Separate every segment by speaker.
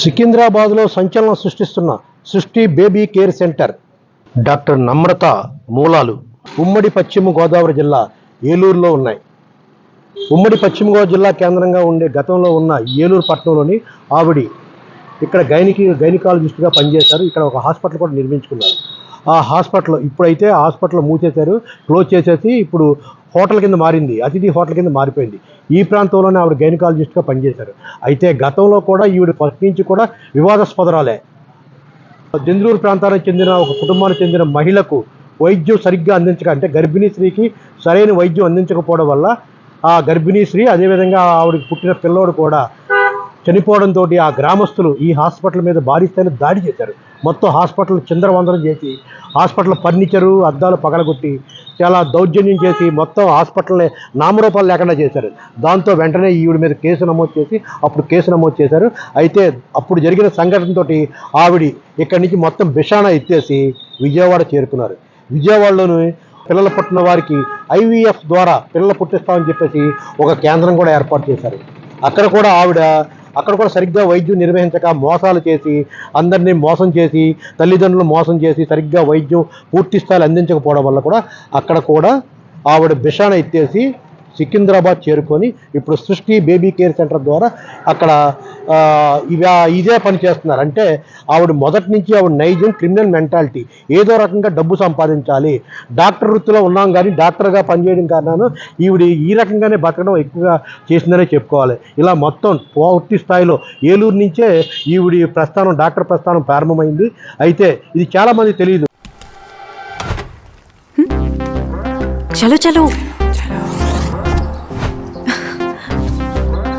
Speaker 1: సికింద్రాబాద్లో సంచలనం సృష్టిస్తున్న Srushti baby care centre. Doctor Namrata మూలాలు ఉమ్మడి పశ్చిమ గోదావరి జిల్లా ఏలూరులో ఉన్నాయి. ఉమ్మడి పశ్చిమ గోదావరి జిల్లా కేంద్రంగా ఉండే గతంలో ఉన్న ఏలూరు పట్టణంలోని ఆవిడి ఇక్కడ గైనికి గైనికాలజిస్ట్గా పనిచేశారు. ఇక్కడ ఒక హాస్పిటల్ కూడా నిర్మించుకున్నారు. ఆ హాస్పిటల్ ఇప్పుడైతే హాస్పిటల్ మూసేశారు క్లోజ్ చేసేసి ఇప్పుడు హోటల్ కింద మారింది అతిథి హోటల్ కింద మారిపోయింది. ఈ ప్రాంతంలోనే ఆవిడ గైనకాలజిస్ట్గా పనిచేశారు. అయితే గతంలో కూడా ఈవిడ ఫస్ట్ నుంచి కూడా వివాదాస్పదరాలే. దెందులూరు ప్రాంతానికి చెందిన ఒక కుటుంబానికి చెందిన మహిళకు వైద్యం సరిగ్గా అందించక అంటే గర్భిణీ స్త్రీకి సరైన వైద్యం అందించకపోవడం వల్ల ఆ గర్భిణీ స్త్రీ అదేవిధంగా ఆవిడకి పుట్టిన పిల్లోడు కూడా చనిపోవడంతో ఆ గ్రామస్తులు ఈ హాస్పిటల్ మీద భారీ స్థాయిలో దాడి చేశారు. మొత్తం హాస్పిటల్ చిందరవందరం చేసి హాస్పిటల్ ఫర్నిచరు అద్దాలు పగలగొట్టి చాలా దౌర్జన్యం చేసి మొత్తం హాస్పిటల్ని నామరూపాలు లేకుండా చేశారు. దాంతో వెంటనే ఈవిడ మీద కేసు నమోదు చేసి అప్పుడు కేసు నమోదు చేశారు. అయితే అప్పుడు జరిగిన సంఘటనతో ఆవిడ ఇక్కడి నుంచి మొత్తం బిషాణ ఎత్తేసి విజయవాడ చేరుకున్నారు. విజయవాడలోని పిల్లలు పుట్టిన వారికి ఐవీఎఫ్ ద్వారా పిల్లలు పుట్టిస్తామని చెప్పేసి ఒక కేంద్రం కూడా ఏర్పాటు చేశారు. అక్కడ కూడా ఆవిడ అక్కడ కూడా సరిగ్గా వైద్యం నిర్వహించక మోసాలు చేసి అందరినీ మోసం చేసి తల్లిదండ్రులు మోసం చేసి సరిగ్గా వైద్యం పూర్తి స్థాయిలో అందించకపోవడం వల్ల కూడా అక్కడ కూడా ఆవిడ బిషాన ఎత్తేసి సికింద్రాబాద్ చేరుకొని ఇప్పుడు సృష్టి బేబీ కేర్ సెంటర్ ద్వారా అక్కడ ఇవి ఇదే పని చేస్తున్నారు. అంటే ఆవిడ మొదటి నుంచి ఆవిడ నైజం క్రిమినల్ మెంటాలిటీ. ఏదో రకంగా డబ్బు సంపాదించాలి. డాక్టర్ వృత్తిలో ఉన్నాం కానీ డాక్టర్గా పనిచేయడం కారణాను ఈవిడ ఈ రకంగానే బతకడం ఎక్కువగా చేసిందనే చెప్పుకోవాలి. ఇలా మొత్తం పూర్తి స్థాయిలో ఏలూరు నుంచే ఈవిడి ప్రస్థానం డాక్టర్ ప్రస్థానం ప్రారంభమైంది. అయితే ఇది చాలామంది తెలియదు.
Speaker 2: చలో చలో. చలో.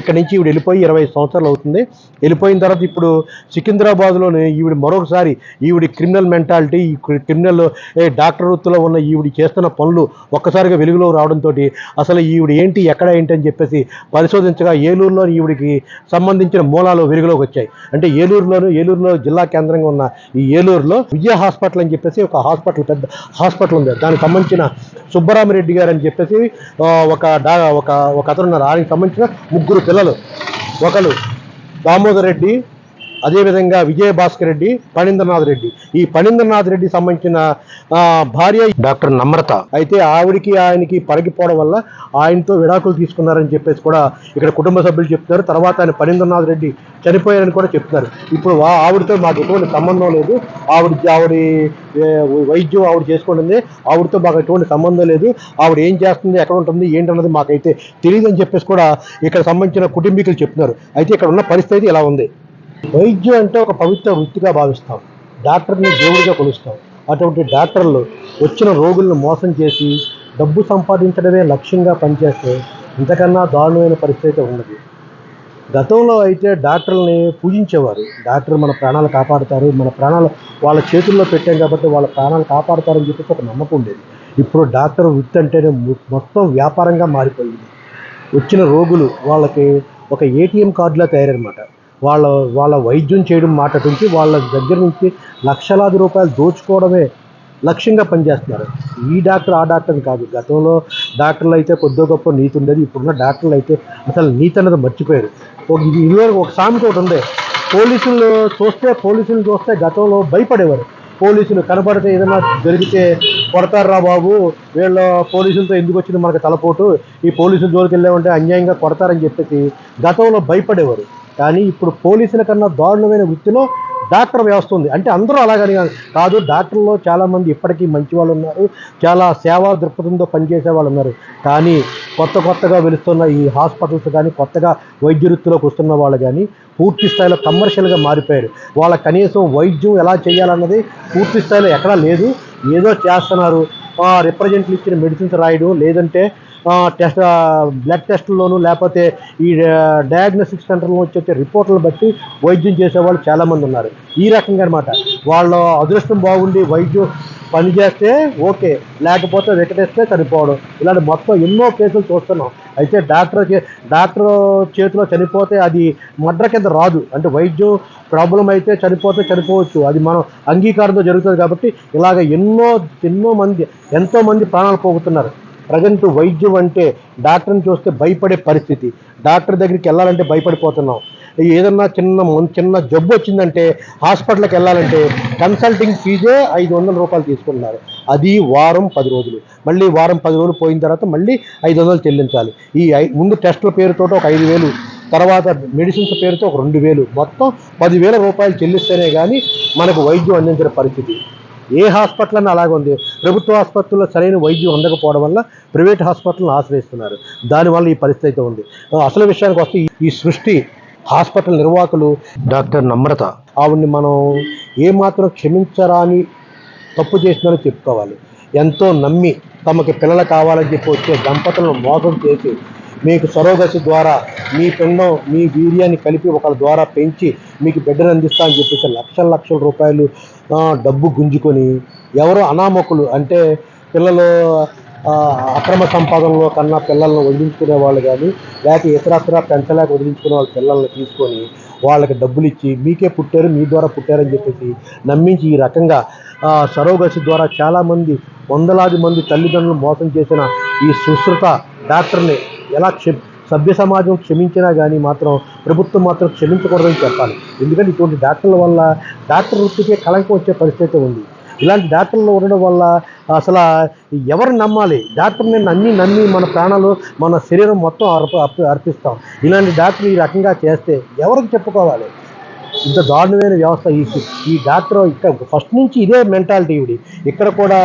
Speaker 1: ఇక్కడి నుంచి ఈవిడ వెళ్ళిపోయి ఇరవై సంవత్సరాలు అవుతుంది. వెళ్ళిపోయిన తర్వాత ఇప్పుడు సికింద్రాబాద్లోనే ఈవిడ మరొకసారి ఈవిడి క్రిమినల్ మెంటాలిటీ ఈ క్రిమినల్ ఏ డాక్టర్ వృత్తిలో ఉన్న ఈవిడ చేస్తున్న పనులు ఒక్కసారిగా వెలుగులో రావడంతో అసలు ఈవిడ ఏంటి ఎక్కడ ఏంటి అని చెప్పేసి పరిశోధించగా ఏలూరులో ఈవిడికి సంబంధించిన మూలాలు వెలుగులోకి వచ్చాయి. అంటే ఏలూరులోను ఏలూరులో జిల్లా కేంద్రంగా ఉన్న ఈ ఏలూరులో విజయ హాస్పిటల్ అని చెప్పేసి ఒక హాస్పిటల్ పెద్ద హాస్పిటల్ ఉంది. దానికి సంబంధించిన సుబ్బరామిరెడ్డి గారు అని చెప్పేసి ఒక డా ఒక ఒక అతను ఉన్నారు ఆయనకి సంబంధించిన ముగ్గురు పిల్లలు. ఒకరు దామోదర్ రెడ్డి అదేవిధంగా విజయభాస్కర్ రెడ్డి పణీంద్రనాథ్ రెడ్డి. ఈ పణీంద్రనాథ్ రెడ్డి సంబంధించిన భార్య డాక్టర్ నమ్రత. అయితే ఆవిడికి ఆయనకి పరగిపోవడం వల్ల ఆయనతో విడాకులు తీసుకున్నారని చెప్పేసి కూడా ఇక్కడ కుటుంబ సభ్యులు చెప్తున్నారు. తర్వాత ఆయన పణీంద్రనాథ్ రెడ్డి చనిపోయారని కూడా చెప్తున్నారు. ఇప్పుడు వా- ఆవిడతో మాకు ఎటువంటి సంబంధం లేదు. ఆవిడ ఆవిడ వైద్యం ఆవిడ చేసుకుంటుంది. ఆవిడతో మాకు ఎటువంటి సంబంధం లేదు. ఆవిడ ఏం చేస్తుంది ఎక్కడ ఉంటుంది ఏంటన్నది మాకైతే తెలియదు అని చెప్పేసి కూడా ఇక్కడ సంబంధించిన కుటుంబీకులు చెప్తున్నారు. అయితే ఇక్కడ ఉన్న పరిస్థితి ఇలా ఉంది? వైద్యం అంటే ఒక పవిత్ర వృత్తిగా భావిస్తాం. డాక్టర్ని దేవుడిగా కొలుస్తాం. అటువంటి డాక్టర్లు వచ్చిన రోగులను మోసం చేసి డబ్బు సంపాదించడమే లక్ష్యంగా పనిచేస్తే ఇంతకన్నా దారుణమైన పరిస్థితి ఉన్నది గతంలో అయితే డాక్టర్ని పూజించేవారు. డాక్టర్ మన ప్రాణాలు కాపాడుతారు. మన ప్రాణాలు వాళ్ళ చేతుల్లో పెట్టాం కాబట్టి వాళ్ళ ప్రాణాలు కాపాడుతారని చెప్పేసి ఒక నమ్మకం ఉండేది. ఇప్పుడు డాక్టర్ వృత్తి అంటేనే మొ- మొత్తం వ్యాపారంగా మారిపోయింది. వచ్చిన రోగులు వాళ్ళకి ఒక ఏటీఎం కార్డులా తయారనమాట వాళ్ళ వాళ్ళ వైద్యం చేయడం మాట నుంచి వాళ్ళ దగ్గర నుంచి లక్షలాది రూపాయలు దోచుకోవడమే లక్ష్యంగా పనిచేస్తున్నారు. ఈ డాక్టర్ ఆ డాక్టర్ కాదు. గతంలో డాక్టర్లు అయితే కొద్దిగా గొప్ప నీతి ఉండేది. ఇప్పుడున్న డాక్టర్లు అయితే అసలు నీతి అన్నది మర్చిపోయారు. ఒక ఇదివరకు ఒక సామెత ఒకటి ఉండే. పోలీసులు చూస్తే పోలీసులు చూస్తే గతంలో భయపడేవారు. పోలీసులు కనబడితే ఏదైనా జరిగితే కొడతారా బాబు వీళ్ళ పోలీసులతో ఎందుకు వచ్చింది మనకు తలపోటు? ఈ పోలీసుల జోలికి వెళ్ళామంటే అన్యాయంగా కొడతారని చెప్పేసి గతంలో భయపడేవారు. కానీ ఇప్పుడు పోలీసుల కన్నా దారుణమైన వృత్తిలో డాక్టర్ వ్యవస్థ ఉంది. అంటే అందరూ అలాగని కాదు. కాదు డాక్టర్లో చాలామంది ఇప్పటికీ మంచి వాళ్ళు ఉన్నారు. చాలా సేవా దృక్పథంతో పనిచేసే వాళ్ళు ఉన్నారు. కానీ కొత్త కొత్తగా వెలుస్తున్న ఈ హాస్పిటల్స్ కానీ కొత్తగా వైద్య వృత్తిలోకి వస్తున్న వాళ్ళు కానీ పూర్తి స్థాయిలో కమర్షియల్గా మారిపోయారు. వాళ్ళ కనీసం వైద్యం ఎలా చేయాలన్నది పూర్తి స్థాయిలో ఎక్కడా లేదు. ఏదో చేస్తున్నారు. రిప్రజెంట్లు ఇచ్చిన మెడిసిన్స్ రాయడం. లేదంటే టెస్ట్ బ్లడ్ టెస్టుల్లోనూ లేకపోతే ఈ డయాగ్నోస్టిక్ సెంటర్లో వచ్చే రిపోర్ట్లను బట్టి వైద్యం చేసేవాళ్ళు చాలామంది ఉన్నారు. ఈ రకంగా అనమాట వాళ్ళ అదృష్టం బాగుండి వైద్యం పనిచేస్తే ఓకే. లేకపోతే వెకటేస్తే చనిపోవడం. ఇలాంటి మొత్తం ఎన్నో కేసులు చూస్తున్నాం. అయితే డాక్టర్ చే డాక్టర్ చేతిలో చనిపోతే అది మడ్ర కింద రాదు. అంటే వైద్యం ప్రాబ్లం అయితే చనిపోతే చనిపోవచ్చు. అది మనం అంగీకారంతో జరుగుతుంది కాబట్టి ఇలాగ ఎన్నో ఎన్నో మంది ఎంతో మంది ప్రాణాలు పోగుతున్నారు ప్రజెంట్ వైద్యం అంటే డాక్టర్ని చూస్తే భయపడే పరిస్థితి. డాక్టర్ దగ్గరికి వెళ్ళాలంటే భయపడిపోతున్నాం. ఏదన్నా చిన్న చిన్న జబ్బు వచ్చిందంటే హాస్పిటల్కి వెళ్ళాలంటే కన్సల్టింగ్ ఫీజే ఐదు వందల రూపాయలు తీసుకుంటున్నారు. అది వారం పది రోజులు. మళ్ళీ వారం పది రోజులు పోయిన తర్వాత మళ్ళీ ఐదు వందలు చెల్లించాలి. ఈ ముందు టెస్టుల పేరుతో ఒక ఐదు వేలు తర్వాత మెడిసిన్స్ పేరుతో ఒక రెండు వేలు. మొత్తం పదివేల రూపాయలు చెల్లిస్తేనే కానీ మనకు వైద్యం అందించిన పరిస్థితి. ఏ హాస్పిటల్ అని అలాగే ఉంది. ప్రభుత్వ ఆసుపత్రుల్లో సరైన వైద్యం అందకపోవడం వల్ల ప్రైవేట్ హాస్పిటల్ని ఆశ్రయిస్తున్నారు. దానివల్ల ఈ పరిస్థితి అయితే ఉంది. అసలు విషయానికి వస్తే ఈ సృష్టి హాస్పిటల్ నిర్వాహకులు డాక్టర్ నమ్రత. ఆవిడ్ని మనం ఏమాత్రం క్షమించరాని తప్పు చేసిందని చెప్పుకోవాలి. ఎంతో నమ్మి తమకి పిల్లలు కావాలని చెప్పి వచ్చే దంపతులను మోసం చేసి మీకు సరోగసి ద్వారా మీ పిండం మీ వీర్యాన్ని కలిపి ఒకరి ద్వారా పెంచి మీకు బిడ్డను అందిస్తా అని చెప్పేసి లక్షల లక్షల రూపాయలు డబ్బు గుంజుకొని ఎవరో అనామకులు అంటే పిల్లలు అక్రమ సంపాదనలో కన్నా పిల్లల్ని వదిలించుకునే వాళ్ళు కానీ లేకపోతే ఇతరత్ర పెంచలేక వదిలించుకునే వాళ్ళ పిల్లల్ని తీసుకొని వాళ్ళకి డబ్బులు ఇచ్చి మీకే పుట్టారు మీ ద్వారా పుట్టారని చెప్పేసి నమ్మించి ఈ రకంగా సరోగసి ద్వారా చాలామంది వందలాది మంది తల్లిదండ్రులు మోసం చేసిన ఈ సుశ్రుత డాక్టర్ని ఎలా క్ష సభ్య సమాజం క్షమించినా కానీ మాత్రం ప్రభుత్వం మాత్రం క్షమించకూడదని చెప్పాలి. ఎందుకంటే ఇటువంటి డాక్టర్ల వల్ల డాక్టర్ వృత్తికే కళంకం వచ్చే పరిస్థితి ఉంది. ఇలాంటి డాక్టర్లు ఉండడం వల్ల అసలు ఎవరు నమ్మాలి? డాక్టర్ని నమ్మి నమ్మి మన ప్రాణాలు మన శరీరం మొత్తం అర్ప అర్పిస్తాం. ఇలాంటి డాక్టర్లు ఈ రకంగా చేస్తే ఎవరికి చెప్పుకోవాలి? ఇంత దారుణమైన వ్యవస్థ ఈ ఈ డాక్టర్ ఇక్కడ ఫస్ట్ నుంచి ఇదే మెంటాలిటీ ఇవి ఇక్కడ కూడా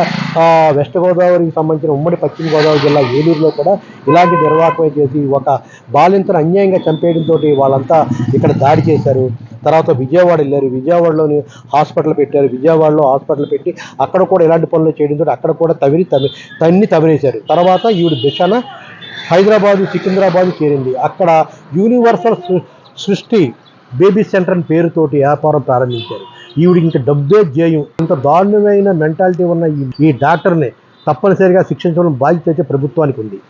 Speaker 1: వెస్ట్ గోదావరికి సంబంధించిన ఉమ్మడి పశ్చిమ గోదావరి జిల్లా ఏలూరులో కూడా ఇలాంటి నిర్వాహకమే చేసి ఒక బాలింతను అన్యాయంగా చంపేయడంతో వాళ్ళంతా ఇక్కడ దాడి చేశారు. తర్వాత విజయవాడ వెళ్ళారు. విజయవాడలోని హాస్పిటల్ పెట్టారు. విజయవాడలో హాస్పిటల్ పెట్టి అక్కడ కూడా ఎలాంటి పనులు చేయడంతో అక్కడ కూడా తవిరి తవి తన్ని తవిరేశారు తర్వాత ఈవిడ దిశాన హైదరాబాదు సికింద్రాబాదు చేరింది. అక్కడ యూనివర్సల్ సృష్టి బేబీ సెంటర్ అని పేరుతోటి వ్యాపారం ప్రారంభించారు. ఈవిడ ఇంకా డబ్బే జేయం. ఇంత దారుణమైన మెంటాలిటీ ఉన్న ఈ- ఈ డాక్టర్ని తప్పనిసరిగా శిక్షించడం బాధ్యత అయితే ప్రభుత్వానికి ఉంది.